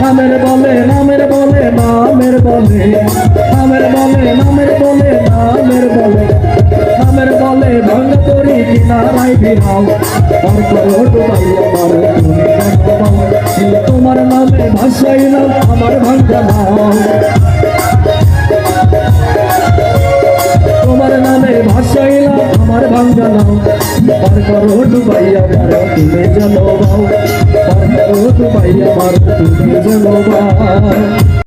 নামের বলে নামের বলে নামের বলে নামের বলে নামের বলে নামের বলে নামের বলে, ভঙ্গ করি কিনারাই এই তোমার নামে ভাসাইলাম আমার ভাঙ্গা তোমার নামে ভাসাইলাম আমার ভাঙ্গা নাও। পার করো ডুবাই আমার তুমি জানো বাউ পার করো ডুবাই আমার তুমি জানো বাউ